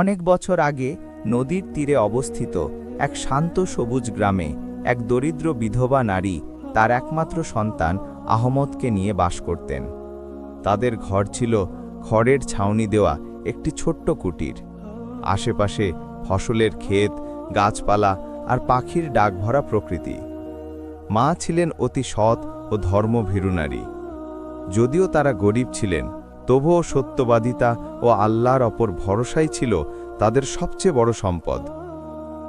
অনেক বছর আগে নদীর তীরে অবস্থিত এক শান্ত সবুজ গ্রামে এক দরিদ্র বিধবা নারী তার একমাত্র সন্তান আহমদকে নিয়ে বাস করতেন। তাদের ঘর ছিল খড়ের ছাউনি দেওয়া একটি ছোট্ট কুটির। আশেপাশে ফসলের ক্ষেত, গাছপালা আর পাখির ডাকভরা প্রকৃতি। মা ছিলেন অতি সৎ ও ধর্মভীরু নারী। যদিও তারা গরিব ছিলেন তবুও সত্যবাদিতা ও আল্লাহর অপর ভরসাই ছিল তাদের সবচেয়ে বড় সম্পদ।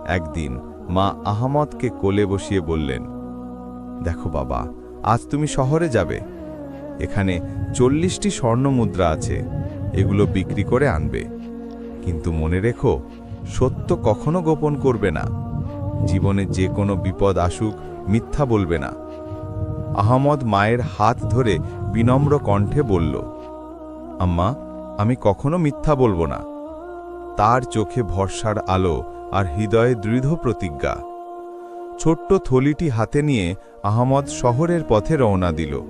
একদিন মা আহমদকে কোলে বসিয়ে বললেন, দেখো বাবা, আজ তুমি শহরে যাবে। এখানে চল্লিশটি স্বর্ণ মুদ্রা আছে, এগুলো বিক্রি করে আনবে। কিন্তু মনে রেখো, সত্য কখনো গোপন করবে না। জীবনে যে কোনো বিপদ আসুক, মিথ্যা বলবে না। আহমদ মায়ের হাত ধরে বিনম্র কণ্ঠে বলল আম্মা, আমি কখনো মিথ্যা বলব না। তার চোখে ভরসার আলো আর হৃদয়ে দৃঢ় প্রতিজ্ঞা। ছোট্ট থলিটি হাতে নিয়ে আহমদ শহরের পথে রওনা দিল।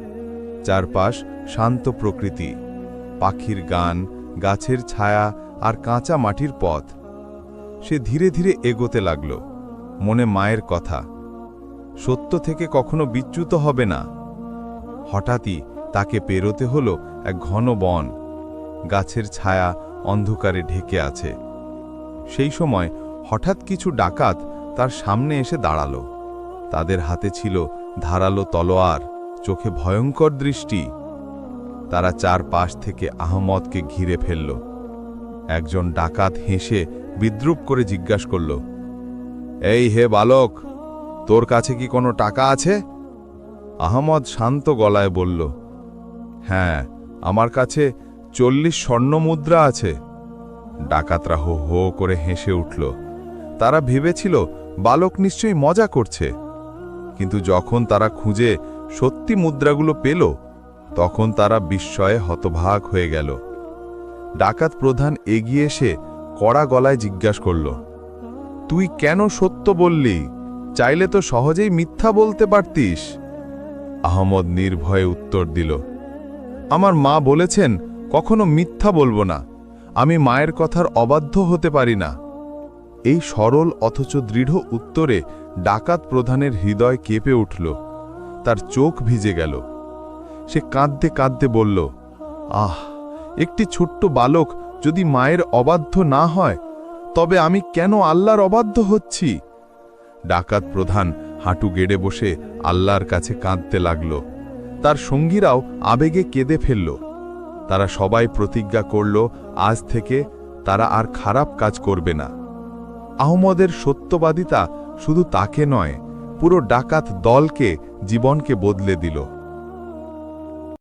চারপাশ শান্ত প্রকৃতি। পাখির গান, গাছের ছায়া আর কাঁচা মাটির পথ। সে ধীরে ধীরে এগোতে লাগল। মনে মায়ের কথা। সত্য থেকে কখনো বিচ্যুত হবে না। হঠাৎই তাকে পেরোতে হলো এক ঘন বন। গাছের ছায়া অন্ধকারে ঢেকে আছে। সেই সময় হঠাৎ কিছু ডাকাত তার সামনে এসে দাঁড়াল। তাদের হাতে ছিল ধারালো তলোয়ার, চোখে ভয়ঙ্কর দৃষ্টি। তারা চার পাশ থেকে আহমদকে ঘিরে ফেলল। একজন ডাকাত হেসে বিদ্রুপ করে জিজ্ঞাস করল, এই হে বালক, তোর কাছে কি কোনো টাকা আছে? আহমদ শান্ত গলায় বলল হ্যাঁ আমার কাছে চল্লিশ স্বর্ণ মুদ্রা আছে। ডাকাতরা হো হো করে হেসে উঠল। তারা ভেবেছিল, বালক নিশ্চয়ই মজা করছে। কিন্তু যখন তারা খুঁজে সত্যি মুদ্রাগুলো পেল, তখন তারা বিস্ময়ে হতভাগ হয়ে গেল। ডাকাত প্রধান এগিয়ে এসে কড়া গলায় জিজ্ঞাসা করল, তুই কেন সত্য বললি? চাইলে তো সহজেই মিথ্যা বলতে পারতিস। আহমদ নির্ভয়ে উত্তর দিল আমার মা বলেছেন, কখনো মিথ্যা বলব না। আমি মায়ের কথার অবাধ্য হতে পারি না। এই সরল অথচ দৃঢ় উত্তরে ডাকাত প্রধানের হৃদয় কেঁপে উঠল। তার চোখ ভিজে গেল। সে কাঁদতে কাঁদতে বলল, আহ, একটি ছোট্ট বালক যদি মায়ের অবাধ্য না হয়, তবে আমি কেন আল্লাহর অবাধ্য হচ্ছি? ডাকাত প্রধান হাঁটু গেড়ে বসে আল্লাহর কাছে কাঁদতে লাগল। তার সঙ্গীরাও আবেগে কেঁদে ফেলল। তারা সবাই প্রতিজ্ঞা করল, আজ থেকে তারা আর খারাপ কাজ করবে না। আহমদের সত্যবাদিতা শুধু তাকে নয়, পুরো ডাকাত দলকে, জীবনকে বদলে দিল।